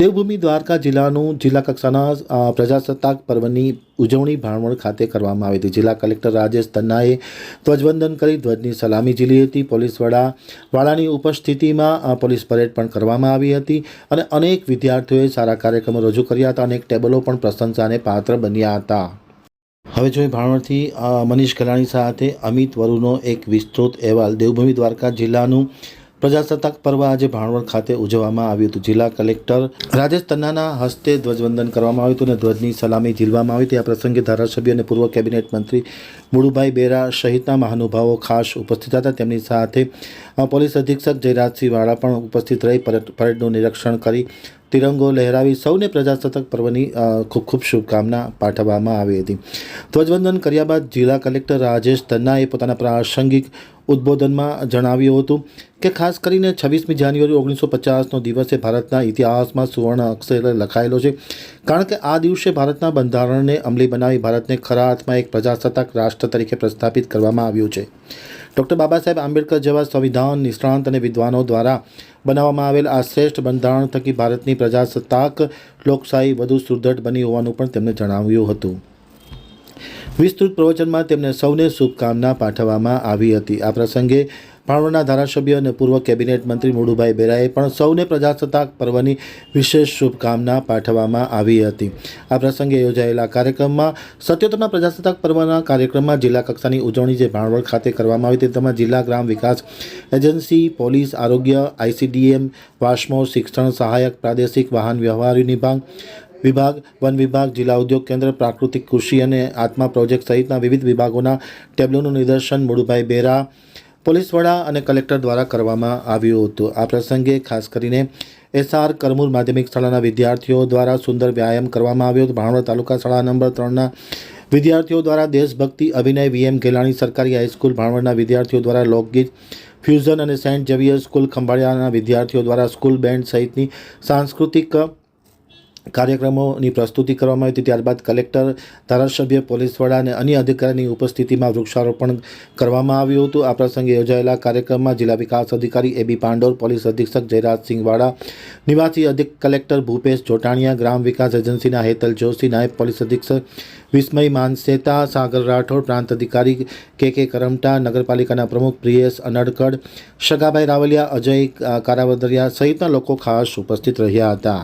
દેવભૂમિ દ્વારકા જિલ્લાનું જિલ્લા કક્ષાના પ્રજાસત્તાક પર્વની ઉજવણી ભાણવડ ખાતે કરવામાં આવી હતી. જિલ્લા કલેક્ટર રાજેશ તન્નાએ ધ્વજવંદન કરી ધ્વજની સલામી ઝીલી હતી. પોલીસ વડા વાળાની ઉપસ્થિતિમાં પોલીસ પરેડ પણ કરવામાં આવી હતી અને અનેક વિદ્યાર્થીઓએ સારા કાર્યક્રમો રજૂ કર્યા હતા અનેક ટેબલો પણ પ્રશંસાને પાત્ર બન્યા હતા. હવે જોઈએ ભાણવડથી મનીષ ગલાણી સાથે અમિત વરુનો એક વિસ્તૃત અહેવાલ. દેવભૂમિ દ્વારકા જિલ્લાનું પ્રજાસત્તાક પર્વ આજે ભાણવડ ખાતે ઉજવવામાં આવ્યું હતું. જિલ્લા કલેક્ટર રાજેશ તન્નાના હસ્તે ધ્વજવંદન કરવામાં આવ્યું હતું અને ધ્વજની સલામી ઝીલવામાં આવી હતી. આ પ્રસંગે ધારાસભ્ય અને પૂર્વ કેબિનેટ મંત્રી મુળુભાઈ બેરા સહિતના મહાનુભાવો ખાસ ઉપસ્થિત હતા. તેમની સાથે પોલીસ અધિક્ષક જયરાજસિંહ વાળા પણ ઉપસ્થિત રહી. પરેડ પરેડનું નિરીક્ષણ કરી તિરંગો લહેરાવી સૌને પ્રજાસત્તાક પર્વની ખૂબ ખૂબ શુભકામના પાઠવવામાં આવી હતી. ધ્વજવંદન કર્યા બાદ જિલ્લા કલેક્ટર રાજેશ તન્નાએ પોતાના પ્રાસંગિક ઉદ્બોધનમાં જણાવ્યું હતું કે ખાસ કરીને છવ્વીસમી જાન્યુઆરી ઓગણીસો પચાસનો દિવસે ભારતના ઇતિહાસમાં સુવર્ણ અક્ષરે લખાયેલો છે. કારણ કે આ દિવસે ભારતના બંધારણને અમલી બનાવી ભારતને ખરા અર્થમાં એક પ્રજાસત્તાક રાષ્ટ્ર તરીકે પ્રસ્થાપિત કરવામાં આવ્યું છે. ડૉક્ટર બાબા સાહેબ આંબેડકર જેવા સંવિધાન નિષ્ણાંત અને વિદ્વાનો દ્વારા બનાવવામાં આવેલ આ શ્રેષ્ઠ બંધારણ થકી ભારતની પ્રજાસત્તાક લોકશાહી વધુ સુદૃઢ બની હોવાનું પણ તેમણે જણાવ્યું હતું. વિસ્તૃત પ્રવચનમાં તેમને સૌને શુભકામના પાઠવવામાં આવી હતી. આ પ્રસંગે ભાણવડના ધારાસભ્ય અને પૂર્વ કેબિનેટ મંત્રી મુળુભાઈ બેરાએ પણ સૌને પ્રજાસત્તાક પર્વની વિશેષ શુભકામના પાઠવવામાં આવી હતી. આ પ્રસંગે યોજાયેલા કાર્યક્રમમાં સત્યોતરના પ્રજાસત્તાક પર્વના કાર્યક્રમમાં જિલ્લા કક્ષાની ઉજવણી જે ભાણવડ ખાતે કરવામાં આવી હતી, તેમાં જિલ્લા ગ્રામ વિકાસ એજન્સી, પોલીસ, આરોગ્ય, આઈસીડીએમ, વાસ્મો, શિક્ષણ સહાયક, પ્રાદેશિક વાહન વ્યવહાર વિભાગ વિભાગ, વન વિભાગ, જિલ્લા ઉદ્યોગ કેન્દ્ર, પ્રાકૃતિક કૃષિ અને આત્મા પ્રોજેક્ટ સહિતના વિવિધ વિભાગોના ટેબ્લોનું નિદર્શન મુળુભાઈ બેરા, પોલીસ વડા અને કલેક્ટર દ્વારા કરવામાં આવ્યું હતું. આ પ્રસંગે ખાસ કરીને એસઆર કરમૂર માધ્યમિક શાળાના વિદ્યાર્થીઓ દ્વારા સુંદર વ્યાયામ કરવામાં આવ્યો હતો. ભાણવડ તાલુકા શાળા નંબર ત્રણના વિદ્યાર્થીઓ દ્વારા દેશભક્તિ અભિનય વીએમ ગેલાણી સરકારી હાઈસ્કૂલ, ભાણવડના વિદ્યાર્થીઓ દ્વારા લોકગીત ફ્યુઝન અને સેન્ટ ઝેવિયર સ્કૂલ, ખંભાળિયાના વિદ્યાર્થીઓ દ્વારા સ્કૂલ બેન્ડ સહિતની સાંસ્કૃતિક કાર્યક્રમોની પ્રસ્તુતિ કરવામાં આવી હતી. ત્યારબાદ કલેક્ટર, ધારાસભ્ય, પોલીસ વડા અને અન્ય અધિકારીની ઉપસ્થિતિમાં વૃક્ષારોપણ કરવામાં આવ્યું હતું. આ પ્રસંગે યોજાયેલા કાર્યક્રમમાં જિલ્લા વિકાસ અધિકારી એબી પાંડોર, પોલીસ અધિક્ષક જયરાજસિંહ વાડા, નિવાસી અધિક, કલેક્ટર ભૂપેશ જોટાણીયા, ગ્રામ વિકાસ એજન્સીના હેતલ જોશી નાયબ પોલીસ અધિક્ષક વિસ્મય માનસેતા, સાગર રાઠોડ, પ્રાંત અધિકારી કે કે કરમટા, નગરપાલિકાના પ્રમુખ પ્રિયેશ અનડકડ શગાભાઈ રાવલિયા, અજય કારાવદરિયા સહિતના લોકો ખાસ ઉપસ્થિત રહ્યા હતા.